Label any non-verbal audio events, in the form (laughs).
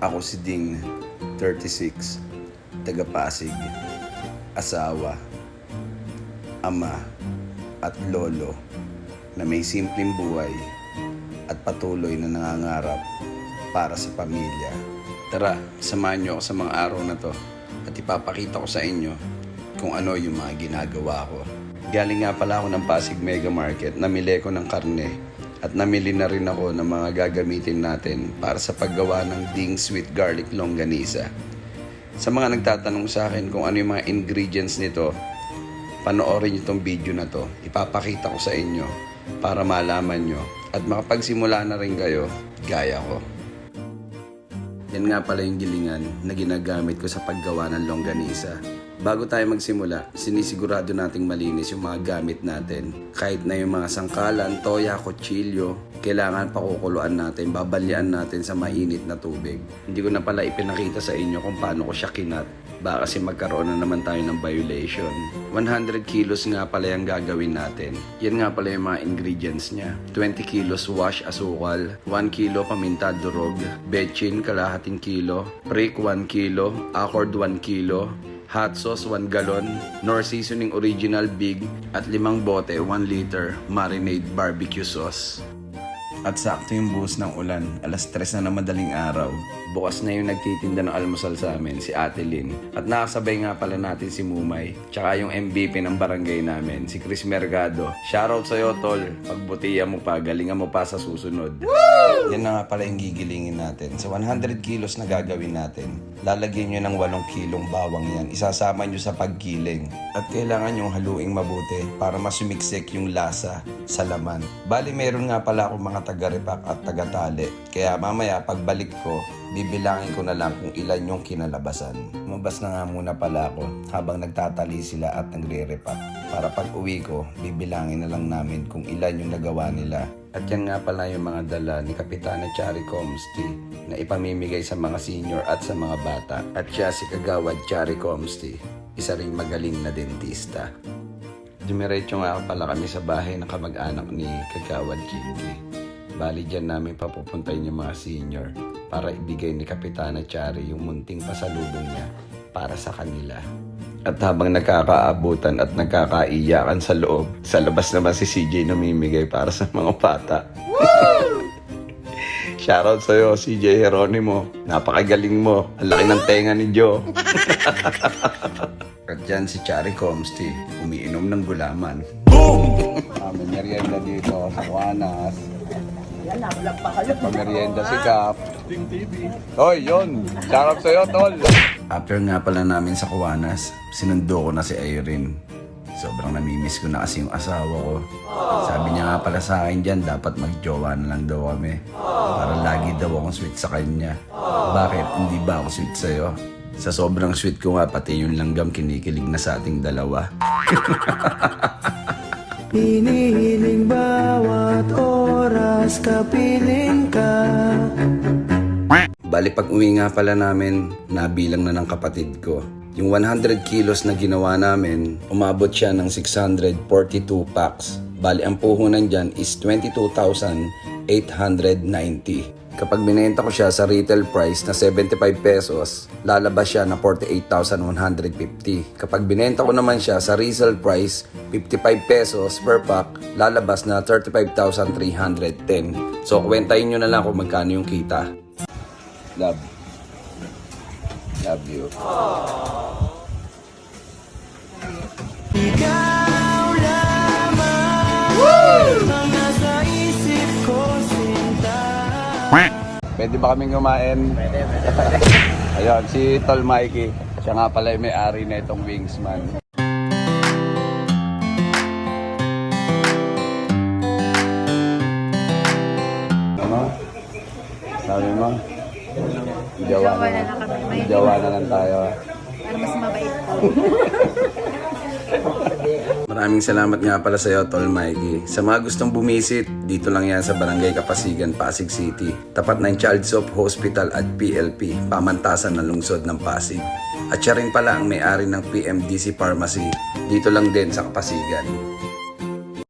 Ako si Ding, 36, taga Pasig, asawa, ama, at lolo na may simpleng buhay at patuloy na nangangarap para sa pamilya. Tara, samahan niyo ako sa mga araw na to at ipapakita ko sa inyo kung ano yung mga ginagawa ko. Galing nga pala ako ng Pasig Mega Market, namili ko ng karne at namili na rin ako ng mga gagamitin natin para sa paggawa ng Ding Sweet Garlic Longganisa. Sa mga nagtatanong sa akin kung ano yung mga ingredients nito, panoorin niyo itong video na to. Ipapakita ko sa inyo para malaman nyo at makapagsimula na rin kayo gaya ko. Yan nga pala yung gilingan na ginagamit ko sa paggawa ng longganisa. Bago tayo magsimula, sinisigurado nating malinis yung mga gamit natin. Kahit na yung mga sangkalan, toya, kutsilyo, kailangan pakukuluan natin, babalian natin sa mainit na tubig. Hindi ko na pala ipinakita sa inyo kung paano ko siya kinat. Baka kasi magkaroon na naman tayo ng violation. 100 kilos nga pala yung gagawin natin. Yan nga pala yung mga ingredients niya. 20 kilos wash asukal, 1 kilo paminta durog, bechin kalahating kilo, prick 1 kilo, accord 1 kilo, hot sauce 1 galon, nor seasoning original big at limang bote 1 liter marinade barbecue sauce. At sakto yung buhos ng ulan, alas 3 na ng madaling araw. Bukas na yung nagtitinda ng almusal sa amin, si Ate Lynn. At nakasabay nga pala natin si Mumay, tsaka yung MVP ng barangay namin, si Chris Mercado. Shoutout sa'yo, Tol. Pagbutiya mo pa, galingan mo pa sa susunod. Yan na nga pala yung gigilingin natin. Sa 100 kilos na gagawin natin, lalagyan nyo ng 8 kilong bawang yan. Isasama nyo sa paggiling. At kailangan yung haluing mabuti para masumiksik yung lasa sa laman. Bali, meron nga pala akong mga taga-repack at taga-tali. Kaya mamaya, pagbalik ko, bibilangin ko na lang kung ilan yung kinalabasan. Lumabas na nga muna pala ako habang nagtatali sila at nagre-repack. Para pag uwi ko, bibilangin na lang namin kung ilan yung nagawa nila. At yan nga pala yung mga dala ni Kapitana Chari Comsti na ipamimigay sa mga senior at sa mga bata. At siya si Kagawad Chari Comsti, isa ring magaling na dentista. Dumiretso nga pala kami sa bahay ng kamag-anak ni Kagawad Kingi. Bali dyan namin papupuntahin yung mga senior para ibigay ni Kapitana Chari yung munting pasalubong niya para sa kanila. At habang nagkakaabutan at nagkakaiyakan sa loob, sa labas naman si CJ namimigay para sa mga bata. (laughs) Shoutout sa'yo, CJ Heronimo. Napakagaling mo. Ang laki ng tenga ni Joe. (laughs) At dyan si Chari Comsti, umiinom ng gulaman. Boom! ah, may merienda dito sa Juanas. Yan, nakulang pa kayo. Pamerienda si Kap. Hoy, yun. Shoutout sa'yo, tol. After nga pala namin sa Kuwanas, sinundo ko na si Irene. Sobrang namimiss ko na kasi yung asawa ko. Sabi niya nga pala sa akin dyan, dapat magjowa na lang daw kami. Para lagi daw akong sweet sa kanya. Bakit? Hindi ba ako sweet sa'yo? Sa sobrang sweet ko nga, pati yung langgam kinikilig na sa ating dalawa. (laughs) Hinihiling bawat oras kapiling ka Bali pag uwi nga pala namin, nabilang na ng kapatid ko. Yung 100 kilos na ginawa namin, umabot siya ng 642 packs. Bali ang puhunan dyan is 22,890. Kapag binenta ko siya sa retail price na 75 pesos, lalabas siya na 48,150. Kapag binenta ko naman siya sa resale price 55 pesos per pack, lalabas na 35,310. So, kwentahin nyo na lang kung magkano yung kita. Love. Love you. Ikaw Pwede ba kaming kumain? Pwede, pwede, Ayun, si Tol Mikey. Siya nga pala yung may-ari na itong Wingsman. Ano? Sabi mo? Jawa na lang. Jawa na lang tayo. Para mas mabait po. (laughs) Maraming salamat nga pala sa iyo, Tol Mikey. Sa mga gustong bumisit, dito lang yan sa Barangay Kapasigan, Pasig City. Tapat ng Child's Hope Hospital at PLP, pamantasan ng lungsod ng Pasig. At siya rin pala ang may-ari ng PMDC Pharmacy, dito lang din sa Kapasigan.